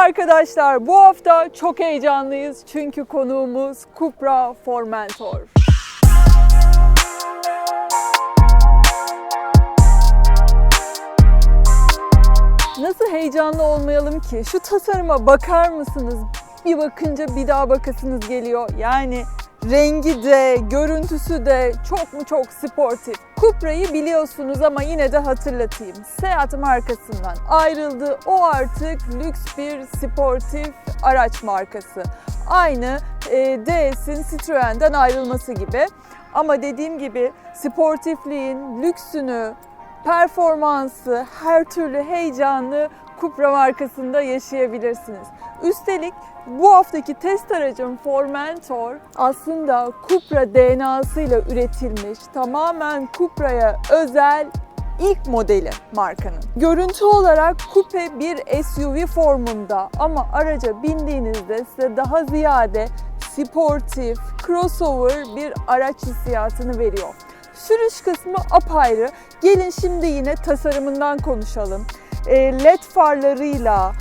Arkadaşlar. Bu hafta çok heyecanlıyız çünkü konuğumuz Cupra Formentor. Nasıl heyecanlı olmayalım ki? Şu tasarıma bakar mısınız? Bir bakınca bir daha bakasınız geliyor. Yani rengi de, görüntüsü de çok mu çok sportif. Cupra'yı biliyorsunuz ama yine de hatırlatayım. Seat markasından ayrıldı. O artık lüks bir sportif araç markası. Aynı e, DS'in Citroen'den ayrılması gibi. Ama dediğim gibi sportifliğin, lüksünü, performansı, her türlü heyecanı Cupra markasında yaşayabilirsiniz. Üstelik bu haftaki test aracım Formentor aslında Cupra DNA'sıyla üretilmiş, tamamen Cupra'ya özel ilk modeli markanın. Görüntü olarak kupe bir SUV formunda ama araca bindiğinizde size daha ziyade sportif, crossover bir araç hissiyatını veriyor. Sürüş kısmı apayrı. Gelin şimdi yine tasarımından konuşalım. E, LED farlarıyla,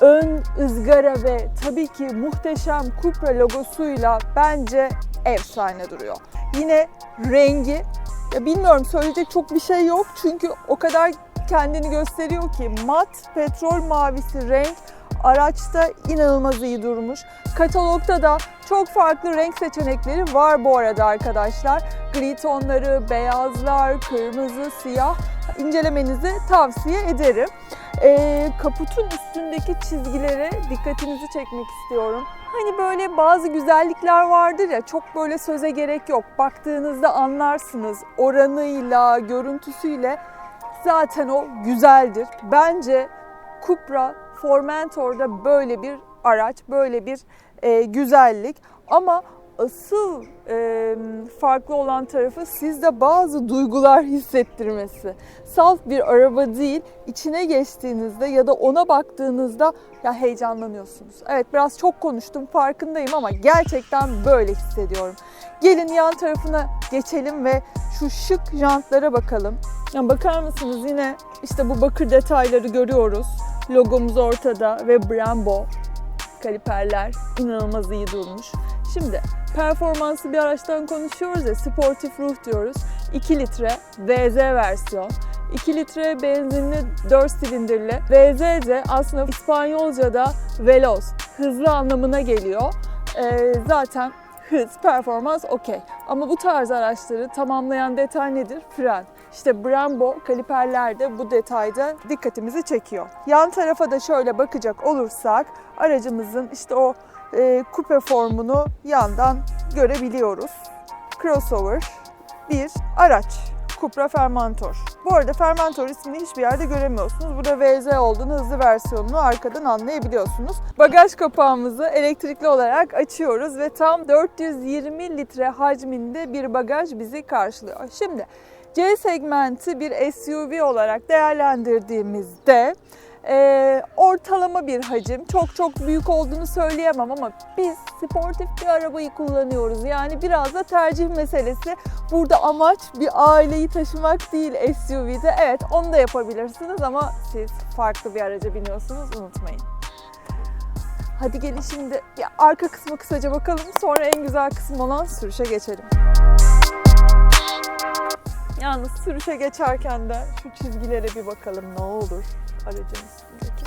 ön ızgara ve tabii ki muhteşem Cupra logosuyla bence efsane duruyor. Yine rengi, ya bilmiyorum söyleyecek çok bir şey yok çünkü o kadar kendini gösteriyor ki mat petrol mavisi renk araçta inanılmaz iyi durmuş. Katalogda da çok farklı renk seçenekleri var bu arada arkadaşlar. Gri tonları, beyazlar, kırmızı, siyah incelemenizi tavsiye ederim. Ee, kaputun üstündeki çizgilere dikkatinizi çekmek istiyorum. Hani böyle bazı güzellikler vardır ya çok böyle söze gerek yok. Baktığınızda anlarsınız oranıyla, görüntüsüyle zaten o güzeldir. Bence Cupra Formentor'da böyle bir araç, böyle bir e, güzellik. Ama asıl e, farklı olan tarafı sizde bazı duygular hissettirmesi. Salt bir araba değil, içine geçtiğinizde ya da ona baktığınızda ya heyecanlanıyorsunuz. Evet biraz çok konuştum farkındayım ama gerçekten böyle hissediyorum. Gelin yan tarafına geçelim ve şu şık jantlara bakalım. Ya bakar mısınız yine işte bu bakır detayları görüyoruz. Logomuz ortada ve Brembo kaliperler inanılmaz iyi durmuş. Şimdi performanslı bir araçtan konuşuyoruz ya sportif ruh diyoruz. 2 litre VZ versiyon. 2 litre benzinli 4 silindirli. VZ de aslında İspanyolca'da veloz, hızlı anlamına geliyor. Ee, zaten hız, performans okey. Ama bu tarz araçları tamamlayan detay nedir? Fren. İşte Brembo kaliperlerde bu detayda dikkatimizi çekiyor. Yan tarafa da şöyle bakacak olursak aracımızın işte o e, kupe formunu yandan görebiliyoruz. Crossover bir araç. Cupra Fermentor. Bu arada Fermentor ismini hiçbir yerde göremiyorsunuz. Burada VZ olduğunu hızlı versiyonunu arkadan anlayabiliyorsunuz. Bagaj kapağımızı elektrikli olarak açıyoruz ve tam 420 litre hacminde bir bagaj bizi karşılıyor. Şimdi C segmenti bir SUV olarak değerlendirdiğimizde e, ortalama bir hacim. Çok çok büyük olduğunu söyleyemem ama biz sportif bir arabayı kullanıyoruz. Yani biraz da tercih meselesi. Burada amaç bir aileyi taşımak değil SUV'de. Evet onu da yapabilirsiniz ama siz farklı bir araca biniyorsunuz unutmayın. Hadi gelin şimdi arka kısmı kısaca bakalım. Sonra en güzel kısım olan sürüşe geçelim. Yalnız sürüşe geçerken de şu çizgilere bir bakalım ne olur aracın üstündeki.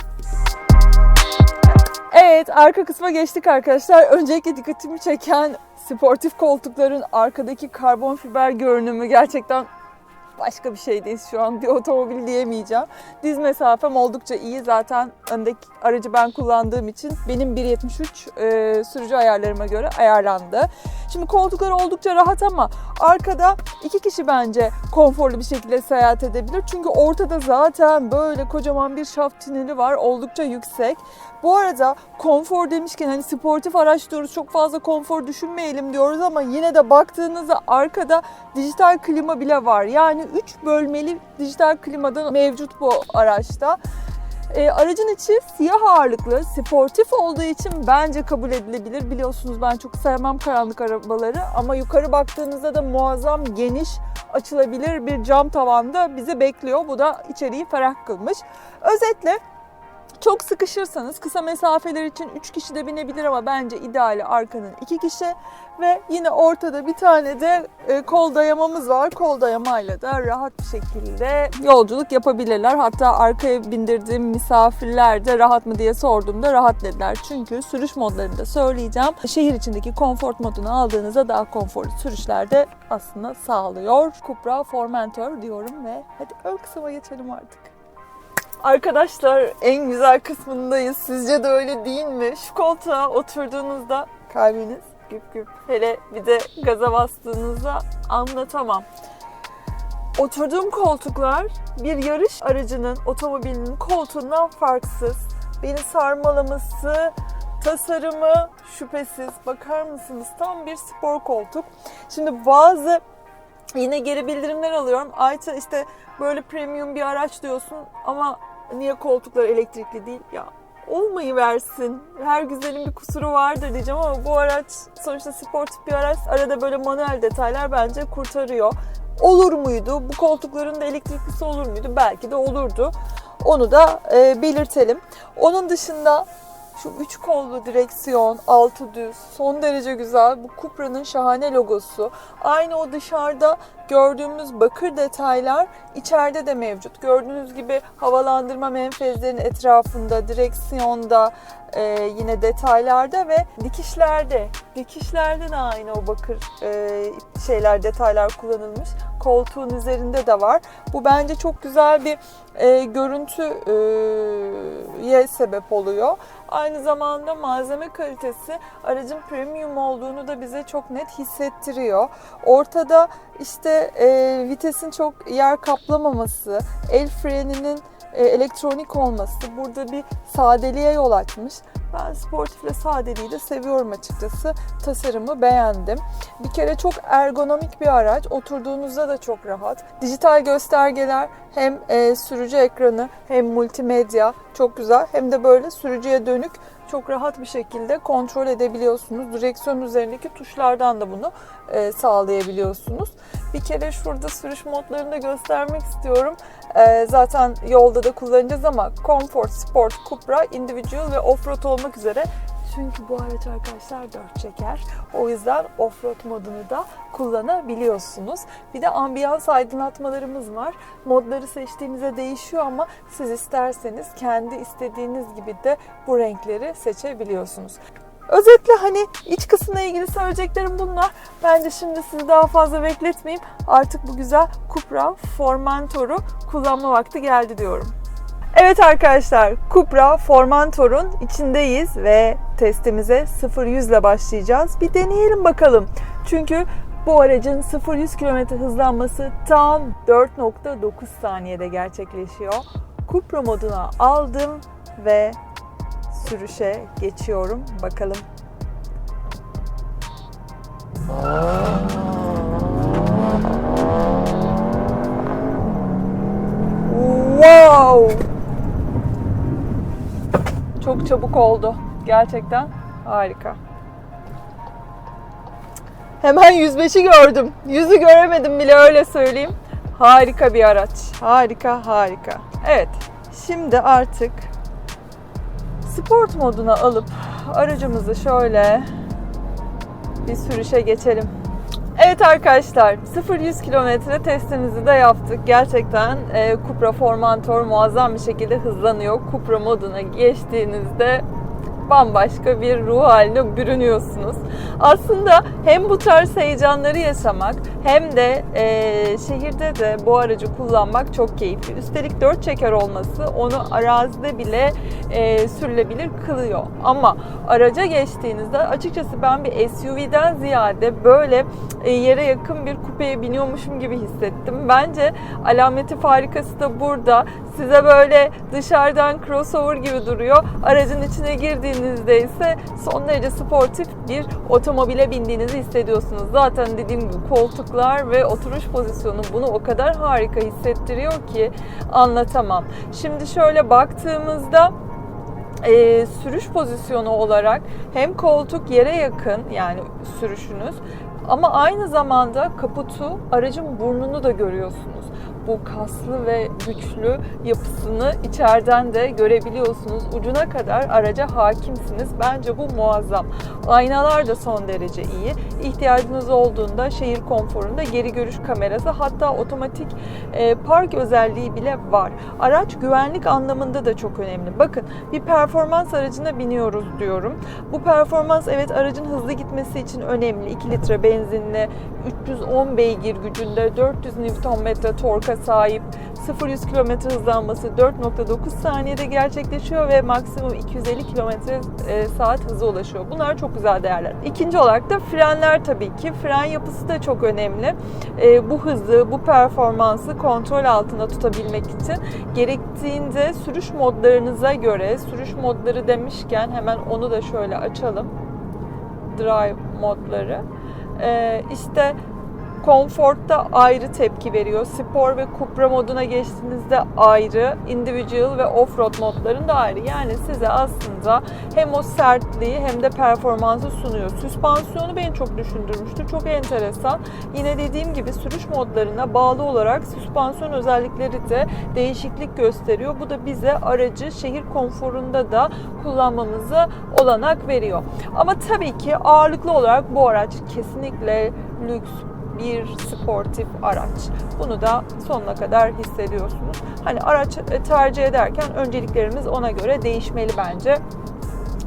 Evet arka kısma geçtik arkadaşlar. Öncelikle dikkatimi çeken sportif koltukların arkadaki karbon fiber görünümü gerçekten başka bir şeydeyiz şu an. Bir otomobil diyemeyeceğim. Diz mesafem oldukça iyi. Zaten öndeki aracı ben kullandığım için benim 1.73 e, sürücü ayarlarıma göre ayarlandı. Şimdi koltuklar oldukça rahat ama arkada iki kişi bence konforlu bir şekilde seyahat edebilir. Çünkü ortada zaten böyle kocaman bir şaft tüneli var. Oldukça yüksek. Bu arada konfor demişken hani sportif araç diyoruz çok fazla konfor düşünmeyelim diyoruz ama yine de baktığınızda arkada dijital klima bile var. Yani 3 bölmeli dijital klimada mevcut bu araçta. E, aracın içi siyah ağırlıklı, sportif olduğu için bence kabul edilebilir. Biliyorsunuz ben çok sevmem karanlık arabaları ama yukarı baktığınızda da muazzam geniş açılabilir bir cam tavanda bizi bekliyor. Bu da içeriği ferah kılmış. Özetle Çok sıkışırsanız kısa mesafeler için 3 kişi de binebilir ama bence ideali arkanın 2 kişi ve yine ortada bir tane de e, kol dayamamız var. Kol dayamayla da rahat bir şekilde yolculuk yapabilirler. Hatta arkaya bindirdiğim misafirler de rahat mı diye sorduğumda rahat dediler. Çünkü sürüş modlarını da söyleyeceğim. Şehir içindeki konfor modunu aldığınızda daha konforlu sürüşlerde aslında sağlıyor. Cupra Formentor diyorum ve hadi ön kısma geçelim artık. Arkadaşlar en güzel kısmındayız. Sizce de öyle değil mi? Şu koltuğa oturduğunuzda kalbiniz güp güp. Hele bir de gaza bastığınızda anlatamam. Oturduğum koltuklar bir yarış aracının, otomobilinin koltuğundan farksız. Beni sarmalaması, tasarımı şüphesiz. Bakar mısınız? Tam bir spor koltuk. Şimdi bazı yine geri bildirimler alıyorum. Ayça işte böyle premium bir araç diyorsun ama niye koltuklar elektrikli değil? Ya olmayı versin. Her güzelin bir kusuru vardır diyeceğim ama bu araç sonuçta sportif bir araç. Arada böyle manuel detaylar bence kurtarıyor. Olur muydu? Bu koltukların da elektriklisi olur muydu? Belki de olurdu. Onu da e, belirtelim. Onun dışında şu üç kollu direksiyon, altı düz, son derece güzel. Bu Cupra'nın şahane logosu. Aynı o dışarıda gördüğümüz bakır detaylar içeride de mevcut. Gördüğünüz gibi havalandırma menfezlerinin etrafında, direksiyonda, e, yine detaylarda ve dikişlerde. Dikişlerde de aynı o bakır e, şeyler, detaylar kullanılmış. Koltuğun üzerinde de var. Bu bence çok güzel bir e, görüntüye sebep oluyor. Aynı zamanda malzeme kalitesi aracın premium olduğunu da bize çok net hissettiriyor. Ortada işte e, vitesin çok yer kaplamaması, el freninin e, elektronik olması burada bir sadeliğe yol açmış. Ben sportifle sadeliği de seviyorum açıkçası. Tasarımı beğendim. Bir kere çok ergonomik bir araç. Oturduğunuzda da çok rahat. Dijital göstergeler hem e, sürücü ekranı hem multimedya çok güzel. Hem de böyle sürücüye dönük çok rahat bir şekilde kontrol edebiliyorsunuz. Direksiyon üzerindeki tuşlardan da bunu e, sağlayabiliyorsunuz. Bir kere şurada sürüş modlarını da göstermek istiyorum. E, zaten yolda da kullanacağız ama Comfort, Sport, Cupra, Individual ve Offroad olmak üzere çünkü bu araç arkadaşlar dört çeker. O yüzden offroad modunu da kullanabiliyorsunuz. Bir de ambiyans aydınlatmalarımız var. Modları seçtiğinizde değişiyor ama siz isterseniz kendi istediğiniz gibi de bu renkleri seçebiliyorsunuz. Özetle hani iç kısımla ilgili söyleyeceklerim bunlar. Bence şimdi sizi daha fazla bekletmeyeyim. Artık bu güzel Cupra Formentor'u kullanma vakti geldi diyorum. Evet arkadaşlar, Cupra Formentor'un içindeyiz ve testimize 0-100 ile başlayacağız. Bir deneyelim bakalım. Çünkü bu aracın 0-100 km hızlanması tam 4.9 saniyede gerçekleşiyor. Cupra moduna aldım ve sürüşe geçiyorum. Bakalım. Wow! Çok çabuk oldu. Gerçekten harika. Hemen 105'i gördüm. Yüzü göremedim bile öyle söyleyeyim. Harika bir araç. Harika, harika. Evet, şimdi artık sport moduna alıp aracımızı şöyle bir sürüşe geçelim. Evet arkadaşlar 0-100 kilometre testimizi de yaptık. Gerçekten e, Cupra Formentor muazzam bir şekilde hızlanıyor. Cupra moduna geçtiğinizde bambaşka bir ruh haline bürünüyorsunuz. Aslında hem bu tarz heyecanları yaşamak hem de e, şehirde de bu aracı kullanmak çok keyifli. Üstelik dört çeker olması onu arazide bile e, sürülebilir kılıyor. Ama araca geçtiğinizde açıkçası ben bir SUV'den ziyade böyle e, yere yakın bir kupeye biniyormuşum gibi hissettim. Bence alameti farikası da burada. Size böyle dışarıdan crossover gibi duruyor. Aracın içine girdiğinizde ise son derece sportif bir otomobile bindiğinizi hissediyorsunuz. Zaten dediğim gibi koltuklar ve oturuş pozisyonu bunu o kadar harika hissettiriyor ki anlatamam. Şimdi şöyle baktığımızda e, sürüş pozisyonu olarak hem koltuk yere yakın yani sürüşünüz ama aynı zamanda kaputu aracın burnunu da görüyorsunuz. Bu kaslı ve güçlü yapısını içeriden de görebiliyorsunuz. Ucuna kadar araca hakimsiniz. Bence bu muazzam. Aynalar da son derece iyi. İhtiyacınız olduğunda şehir konforunda geri görüş kamerası hatta otomatik e, park özelliği bile var. Araç güvenlik anlamında da çok önemli. Bakın bir performans aracına biniyoruz diyorum. Bu performans evet aracın hızlı gitmesi için önemli. 2 litre benzinli 310 beygir gücünde 400 Nm torka sahip 0-100 km hızlanması 4.9 saniyede gerçekleşiyor ve maksimum 250 km e, saat hıza ulaşıyor. Bunlar çok güzel değerler. İkinci olarak da frenler tabii ki. Fren yapısı da çok önemli. E, bu hızı, bu performansı kontrol altında tutabilmek için gerektiğinde sürüş modlarınıza göre, sürüş modları demişken hemen onu da şöyle açalım. Drive modları. E, işte Comfort'ta ayrı tepki veriyor. Spor ve Cupra moduna geçtiğinizde ayrı. Individual ve Offroad modlarında ayrı. Yani size aslında hem o sertliği hem de performansı sunuyor. Süspansiyonu beni çok düşündürmüştü. Çok enteresan. Yine dediğim gibi sürüş modlarına bağlı olarak süspansiyon özellikleri de değişiklik gösteriyor. Bu da bize aracı şehir konforunda da kullanmamızı olanak veriyor. Ama tabii ki ağırlıklı olarak bu araç kesinlikle lüks, bir sportif araç. Bunu da sonuna kadar hissediyorsunuz. Hani araç tercih ederken önceliklerimiz ona göre değişmeli bence.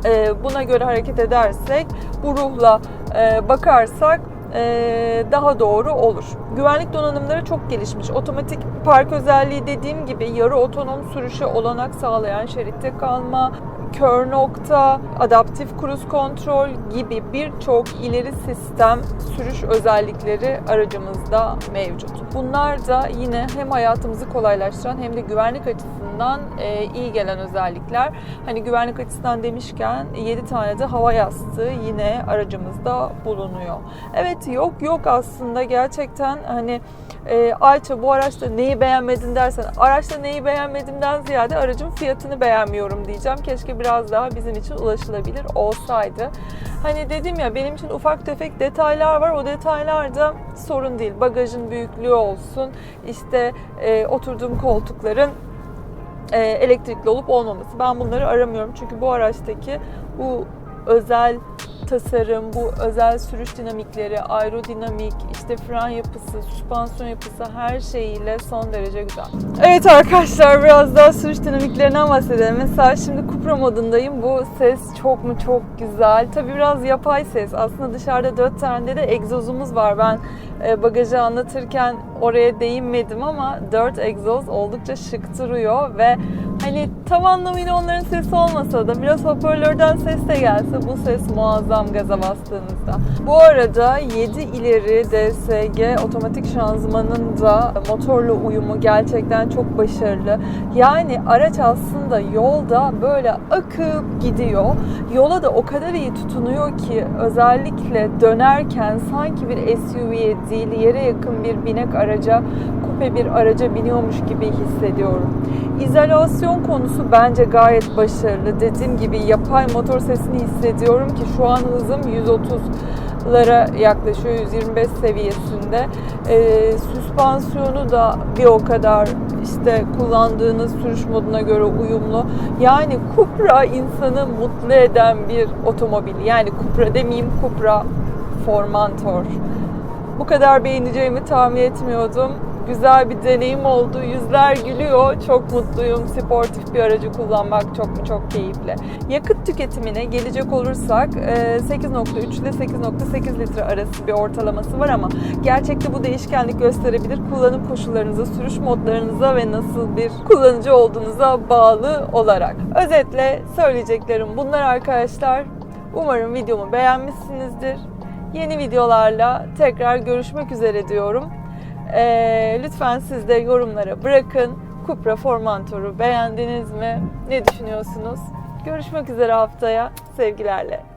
Ee, buna göre hareket edersek, bu ruhla e, bakarsak e, daha doğru olur. Güvenlik donanımları çok gelişmiş. Otomatik park özelliği dediğim gibi yarı otonom sürüşe olanak sağlayan şeritte kalma, kör nokta, adaptif cruise kontrol gibi birçok ileri sistem sürüş özellikleri aracımızda mevcut. Bunlar da yine hem hayatımızı kolaylaştıran hem de güvenlik açısından e, iyi gelen özellikler. Hani güvenlik açısından demişken 7 tane de hava yastığı yine aracımızda bulunuyor. Evet yok yok aslında gerçekten hani e, Ayça bu araçta neyi beğenmedin dersen araçta neyi beğenmedimden ziyade aracın fiyatını beğenmiyorum diyeceğim. Keşke biraz daha bizim için ulaşılabilir olsaydı. Hani dedim ya benim için ufak tefek detaylar var. O detaylar da sorun değil. Bagajın büyüklüğü olsun, işte e, oturduğum koltukların e, elektrikli olup olmaması. Ben bunları aramıyorum. Çünkü bu araçtaki bu özel tasarım, bu özel sürüş dinamikleri, aerodinamik, işte fren yapısı, süspansiyon yapısı her şeyiyle son derece güzel. Evet arkadaşlar biraz daha sürüş dinamiklerinden bahsedelim. Mesela şimdi Cupra modundayım. Bu ses çok mu çok güzel. Tabi biraz yapay ses. Aslında dışarıda dört tane de egzozumuz var. Ben e, bagajı anlatırken oraya değinmedim ama dört egzoz oldukça şık duruyor ve hani tam anlamıyla onların sesi olmasa da biraz hoparlörden ses de gelse bu ses muazzam gaza bastığınızda. Bu arada 7 ileri DSG otomatik şanzımanın da motorla uyumu gerçekten çok başarılı. Yani araç aslında yolda böyle akıp gidiyor. Yola da o kadar iyi tutunuyor ki özellikle dönerken sanki bir SUV'ye değil yere yakın bir binek araca, kupe bir araca biniyormuş gibi hissediyorum. İzolasyon konusu bence gayet başarılı. Dediğim gibi yapay motor sesini hissediyorum ki şu an hızım 130'lara yaklaşıyor 125 seviyesinde. Ee, süspansiyonu da bir o kadar işte kullandığınız sürüş moduna göre uyumlu. Yani Cupra insanı mutlu eden bir otomobil. Yani Cupra demeyeyim Cupra Formentor. Bu kadar beğeneceğimi tahmin etmiyordum güzel bir deneyim oldu. Yüzler gülüyor. Çok mutluyum. Sportif bir aracı kullanmak çok mu çok keyifli. Yakıt tüketimine gelecek olursak 8.3 ile 8.8 litre arası bir ortalaması var ama gerçekte bu değişkenlik gösterebilir. Kullanım koşullarınıza, sürüş modlarınıza ve nasıl bir kullanıcı olduğunuza bağlı olarak. Özetle söyleyeceklerim bunlar arkadaşlar. Umarım videomu beğenmişsinizdir. Yeni videolarla tekrar görüşmek üzere diyorum. Ee, lütfen siz de yorumlara bırakın. Cupra Formentor'u beğendiniz mi? Ne düşünüyorsunuz? Görüşmek üzere haftaya. Sevgilerle.